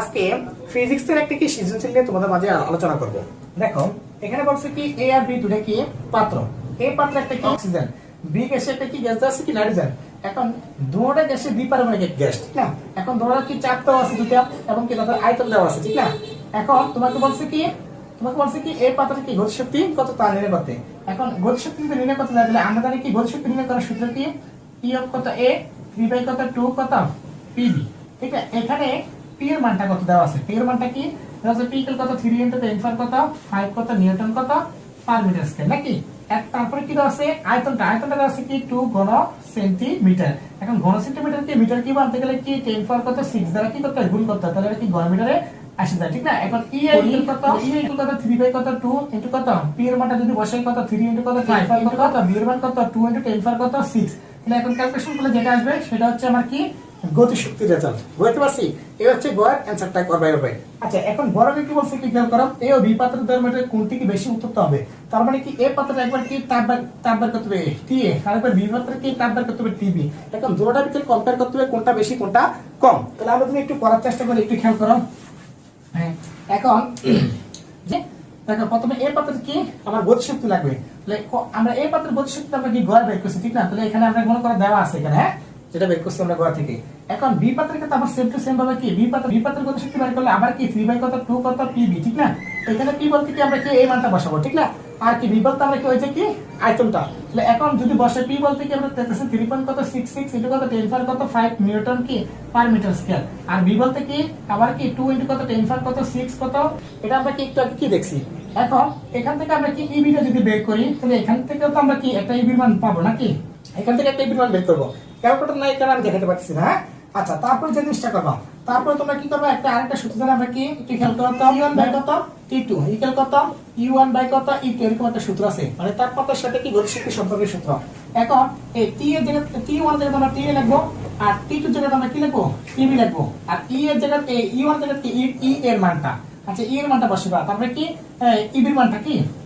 আজকে ফিজিক্সের একটা কি সৃজনশীল নিয়ে তোমাদের মাঝে আলোচনা করব। দেখো, এখানে বলছে কি এ আর বি দুটো কি পাত্র। এ পাত্রে একটা কি অক্সিজেন বি গ্যাসে একটা কি গ্যাস আছে কি নাইট্রোজেন? এখন দুটোটা গ্যাসে দ্বিপারমাণবিক গ্যাস, ঠিক না? এখন দুটোটা কি চাপ দেওয়া আছে দুটা এবং কি তাদের আয়তন দেওয়া আছে, ঠিক না? এখন তোমাকে বলছে কি, তোমাকে বলছে কি এই পাত্রের কি গতিশক্তি কত তা নির্ণয় করতে। এখন গতিশক্তি যদি নির্ণয় করতে তাহলে আমরা জানি কি গতিশক্তি নির্ণয় করার সূত্র কি? ই অফ কত এ থ্রি বাই কত টু কত পিবি ঠিক আছে? এখানে পি এর মানটা কত দেওয়া আছে? পি এর মানটা কি? দেওয়া আছে পি কত? 3 ইনটু 10 পাওয়ার কত? 5 কত? নিউটন কত? পার মিটার স্কয়ার নাকি? এক তারপরে কি দেওয়া আছে? আয়তনটা। আয়তনটা দেওয়া আছে কি? 2 ঘন সেন্টিমিটার এখন ঘন সেন্টিমিটার কি? মিটার কি বানতে গেলে কি? 10 পাওয়ার কত? 6 দ্বারা কি করতে হয়? গুণ করতে হয়। তাহলে কি ঘন মিটারে আসে যায় ঠিক না? এখন ই ইকুয়াল কত? ই ইকুয়াল কত? 3 বাই কত? 2 ইনটু কত? পি এর মানটা যদি বসাই কত? 3 ইনটু কত? 5 পাওয়ার কত? বি এর মান কত? 2 ইনটু 10 পাওয়ার কত? 6 তাহলে এখন ক্যালকুলেশন করলে যেটা আসবে সেটা হচ্ছে আমার কি? গতিশক্তির রেজাল্ট বুঝতে পারছি? এই হচ্ছে গয়ের অ্যান্সারটা করবে হবে আচ্ছা এখন বড়কে কি বলছে কি খেয়াল করো? এ বি পাত্রের দ্বয়ের কোনটি কি বেশি উত্তপ্ত হবে? তার মানে কি এ পাত্রে একবার কি তাপ তাপ করতে হবে? টি এ। আর একবার বি পাত্রে কি তাপ করতে হবে? টিবি এখন দুটোটা ভিতরে কম্পেয়ার করতে হবে কোনটা বেশি, কোনটা কম। তাহলে আমরা তুমি একটু করার চেষ্টা করি একটু খেয়াল করো। হ্যাঁ এখন যে, দেখো, প্রথমে এ পাত্রের কি আমার গতিশক্তি লাগবে? আমরা এই পাত্রের গতিশক্তি আমরা কি গড় বের করছি, ঠিক না? তাহলে এখানে আমরা মনে করে দেওয়া আছে এখানে হ্যাঁ? যেটা বের করছি আমরা গড় থেকে। এখন বি পাত্রের ক্ষেত্রে আবার সেম টু সেম ভাবে কি? বি পাত্র বি পাত্রের গতিশক্তি বের করলে আবার কি? 3 বাই কত? 2 কত? পিবি ঠিক না? এখানে পি বলতে কি আমরা কি এই মানটা বসাবো, ঠিক না? আর কি বি বলতে আমরা কি হয়েছে কি? আয়তনটা। তাহলে এখন যদি বসে পি বলতে কি আমরা দেখতেছি 3 পয়েন্ট কত? 66 ইনটু কত? 10 পাওয়ার কত? 5 নিউটন কি? পার মিটার স্কয়ার আর বি বলতে কি? আবার কি? 2 ইনটু কত? 10 পাওয়ার কত? সিক্স কত? এটা আমরা কি একটু আগে কি দেখছি? এখন এখান থেকে আমরা কি ইবিটা যদি বের করি, তাহলে এখান থেকে তো আমরা কি একটা ইবির মান পাবো নাকি? এখান থেকে একটা ইবির মান বের করব। ক্যালকুলেটর নাই কেন আমি দেখাতে পারছি না হ্যাঁ? আচ্ছা তারপরে যে জিনিসটা করব তারপরে তোমরা কি করবে? একটা আরেকটা সূত্র জানো আমরা কি? একটু খেয়াল করো তো ইউন বাই কত? টি টু ইকুয়াল কত ইউ ওয়ান বাই কত? ই টু এরকম একটা সূত্র আছে। মানে তাপমাত্রার সাথে কি গতিশক্তি সম্পর্কের সূত্র? এখন এই টি এর জায়গায় টি ওয়ান জায়গায় আমরা টি এ লিখব আর টি টু জায়গায় আমরা কি লিখব? টিবি লিখব। আর ই এর জায়গায় এই ই ওয়ান জায়গায় ই এর মানটা। আচ্ছা ই এর মানটা বসাবা তারপরে কি? ইবির মানটা কি?